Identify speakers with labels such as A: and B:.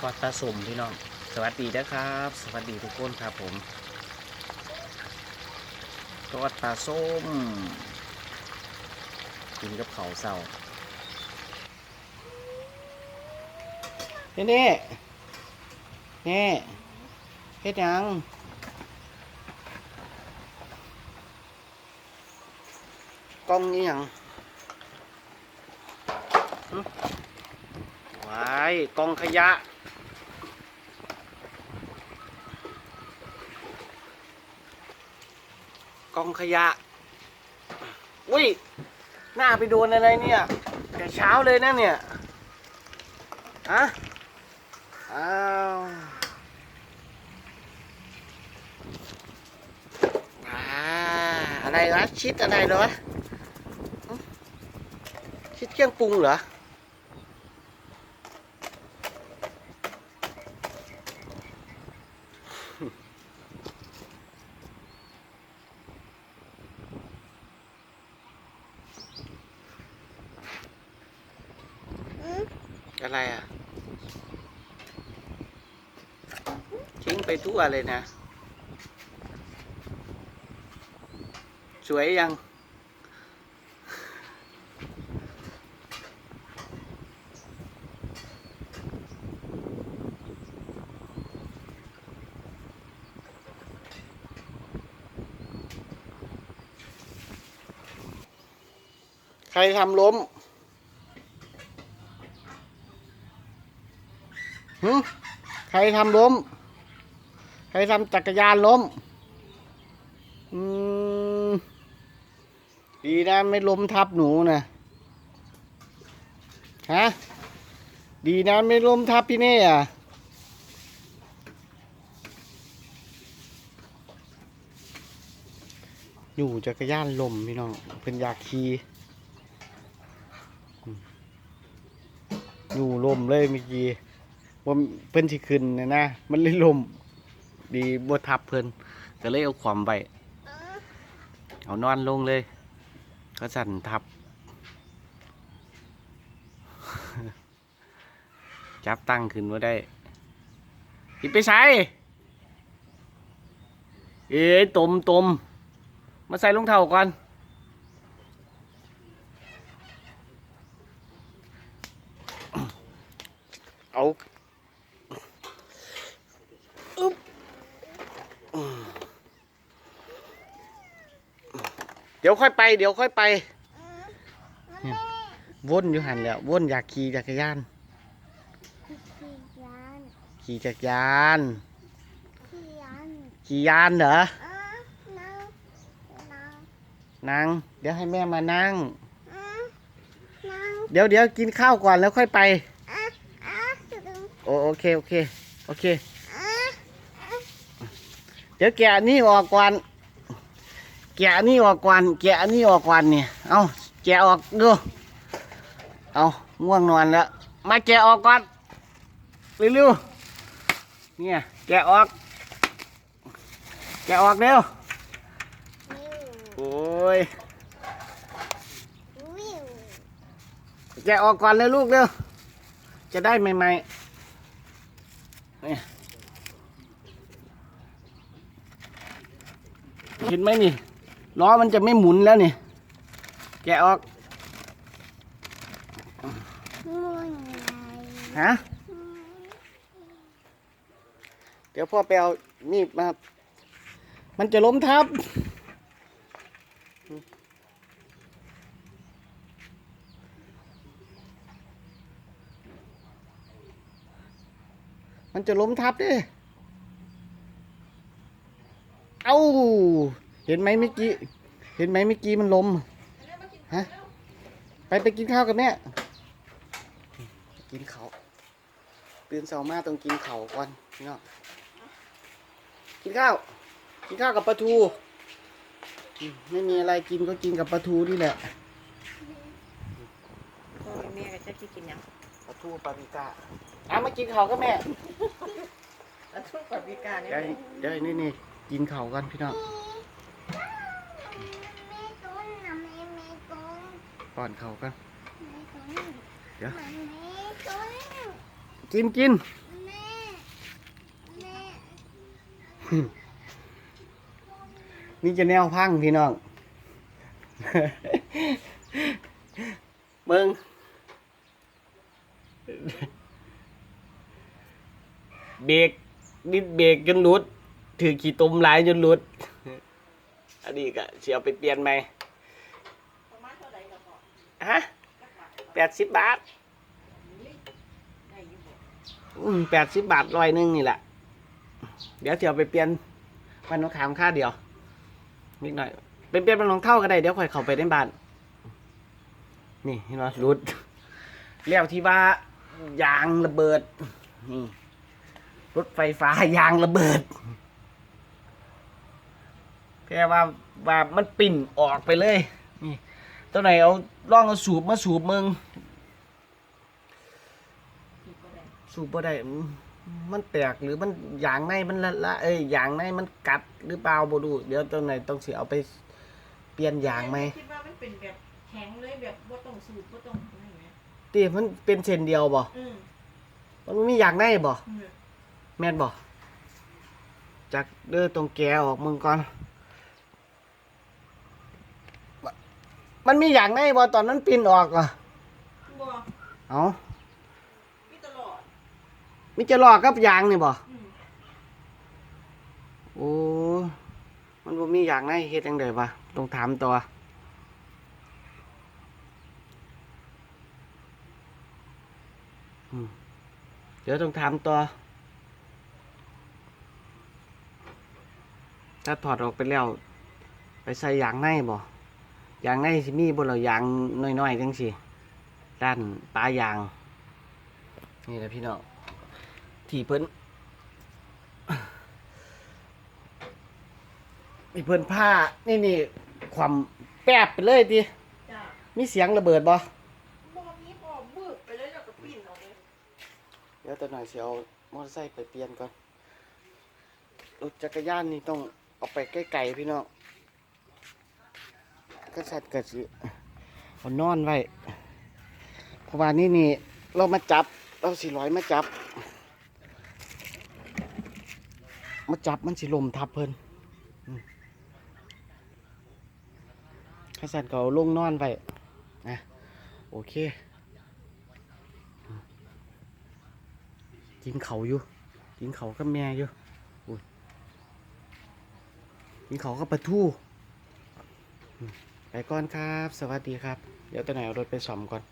A: ทอดปลาสมพี่น้อง สวัสดีนะครับ สวัสดีทุกคนครับผมทอดปลาส้ม กินกับเขาเศร้านี่นี่นี่เฮ็ดยังกล้องนี่ยังหึว้กล้องขยะ องขยะ อุ้ย หน้าไปโดนอะไรเนี่ย แต่เช้าเลยนะเนี่ย ฮะ อ้าวอ่าอะไรวะชิดอะไรเหรอ ชิดเครื่องปรุงเหรอ อะไรอะ ทิ้งไปทั่วเลยนะ สวยยัง ใครทำล้ม หึใครทำล้ม ใครทำจักรยานล้ม อืม ดีนะไม่ล้มทับหนูนะฮะ ดีนะไม่ล้มทับพี่เน่อะอยู่จักรยานลมพี่น้องเป็นยากขี่อืมอยู่ลมเลยเมื่อกี้่าเพิ่นสิขึ้นนะนะ มันเลยลมดีบ่ทับเพิ่นก็เลยเอาความไว้เอานอนลงเลย ก็สั่นทับ จับตั้งขึ้นมาได้อีไปใส่เอ้ยตมตมมาใส่รองเท้าก่อนเอา เดี๋ยวค่อยไป เดี๋ยวค่อยไปเนี่ยวนอยู่หันแหล้ว วนอยากขี่จักรยาน ขี่จักรยาน ขี่ยานเหรอ นั่ง เดี๋ยวให้แม่มานั่ง เดี๋ยวเดี๋ยวกินข้าวก่อนแล้วค่อยไป โอโอเค โอเค โอเค เดี๋ยวแกะอันนี่ออกก่อน แกะนี่ออกก่อนแกะนนี่ออกก่อนเนี่ยเอาแกะออกดูเอาง่วงนอนแล้ว มาแกะออกก่อนเร็วๆเนี่ยแกะออก แกะออกเร็วโอ้ยแกะออกก่อนเลยลูกเร็วจะได้ใหม่ๆนี่เห็นไหมนี่ ล้อมันจะไม่หมุนแล้วนี่แกะออกฮะเดี๋ยวพ่อไปเอามีดมา มันจะล้มทับ มันจะล้มทับดิ เอ้า เห็นไหมเมื่อกี้ เห็นไหมเมื่อกี้มันล้มฮะไปไปกินข้าวกับแม่กินเขาวตื่นเช้ามาต้องกินเขาวก่อนพี่น้องกินข้าวกินข้าวกับปลาทูอืมไม่มีอะไรกินก็กินกับปลาทูนี่แหละ
B: พ่อแม่ก็จะกินหยัง
A: ปลาทูปลาปิก้าอะมากินเขาวกับแม่
B: แล้วทุกกับวิการนี่
A: เดี๋ยวเดี๋ยวนี่นี่กินเขาวกันพี่น้อง ป้อนเขากันเดี๋ยวกินกินนี่จะแนวพังพี่น้องเมืองเบรกนิดเบรกจนรุด ถือขี่ตุ้มหลายจนรุด อันนี้ก็เสียวไปเปลี่ยนไหม ฮะแปดสิบบาท
B: อื
A: มแปดสิบบาทร้อยหนึ่งนี่แหละ เดี๋ยวเสียเอาไปเปลี่ยนมันน้องขามค่าเดียว นิดหน่อย เป็นเปลี่ยนเป็นรองเท้าก็ได้ เดี๋ยวค่อยเข้าไปในบ้าน นี่เห็นไหมรุดแล้วที่ว่ายางระเบิด นี่รถไฟฟ้ายางระเบิดแค่ว่าว่ามันปิ่นออกไปเลย นี่ ตัวไหนเอาล่องเอาสูบมาสูบมึง
B: คิดบ่ได้
A: สูบบ่ได้อืมมันแตกหรือมันยางในมันละละเอ้ยยางในมันกัดหรือเปล่าบ่ดูเดี๋ยวตัวไหนต้องสิเอาไปเปลี่ยนยางไหม
B: คิดว่ามันเป็นแบบแข็งเลยแบบบ่ต้องสูบบ่ต้องอะไรไหม
A: ตีมันเป็นเส้นเดียวบ่
B: อืม
A: มันบ่มียางในบ่
B: อืม
A: แม่นบ่จากเด้อตรงแกออกมึงก่อน มันมียางในบ่ตอนนั้นปินออกอะ
B: บ่
A: เอ้า
B: มีตลอด
A: มีจะลอกกับยางนี่บ่
B: อืม
A: โอ้มันบ่มีอย่างไหนเฮ็ดจังไดวะต้องถามตัวอืมเดี๋ยวต้องถามตัวถ้าถอดออกไปแล้ว ไปใส่ยางในบ่ ยางในสิมีบ่เรายางน้อยๆจังสิด้านปลายาง นี่แหละพี่น้องที่เพิ่นมีเพิ่นผ้านี่นี่ความแป๊บไปเลยดิ
B: จ้า
A: มีเสียงระเบิดบ่
B: บ่มีบ่บึกไปเลยแล้วก็ปิ้นออกเลย
A: เดี๋ยวตัวหน่อยเสียวมอเตอร์ไซค์ไปเปลี่ยนก่อนรถจักรยานนี่ต้องเอาไปใกล้ๆพี่น้อง ก็สัตว์ก็สิเอานอนไว้เพราะว่านี่นี่เรามาจับ เราสิร้อยมาจับ มาจับมันสิลมทับเพิ่นอืมข้าสัตว์ก็เอาลงนอนไว้นะโอเค กินเขาอยู่ กินเขากับแม่อยู่กินเขากับปลาทูอืม ไปก่อนครับ สวัสดีครับ เดี๋ยวตัวไหนเอารถไปซ่อมก่อน